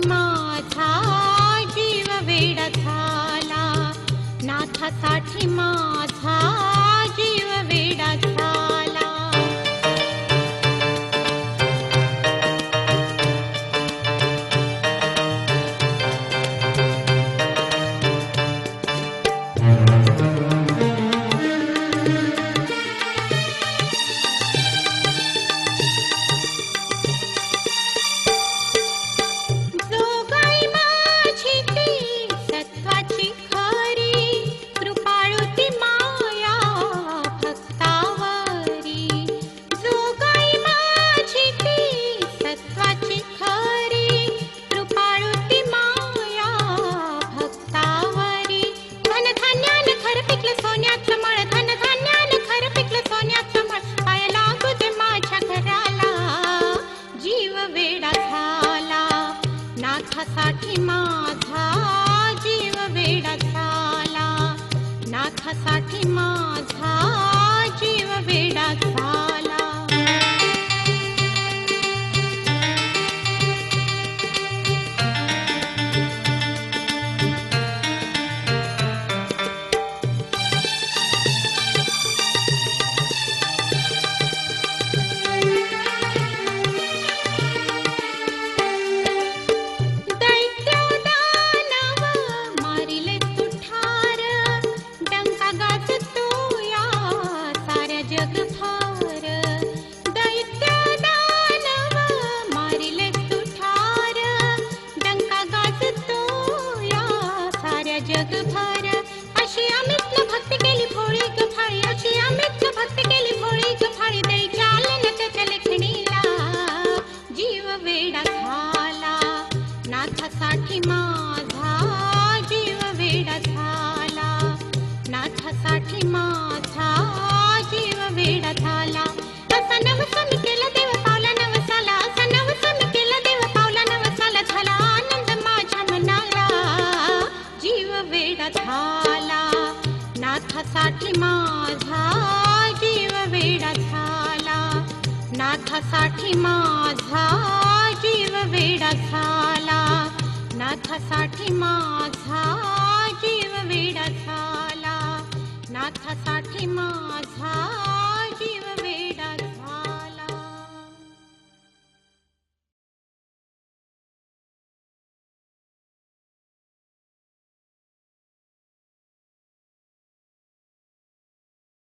माधा जीव विडथा न माधा नाथासाठी माझा नाथासाठी माझा जीव वेडा झाला. नाथासाठी माझा जीव वेडा झाला. असा नवसा मी केला देव पावला नवसाला. असा नवसा केला देव पावला नवसाला. झाला आनंद माझ्या मनाला. जीव वेडा झाला. नाथासाठी माझा जीव वेडा झाला. नाथासाठी माझा जीव वेडा झाला. नाथासाठी माझा जीव वेडा झाला नाथासाठी माझा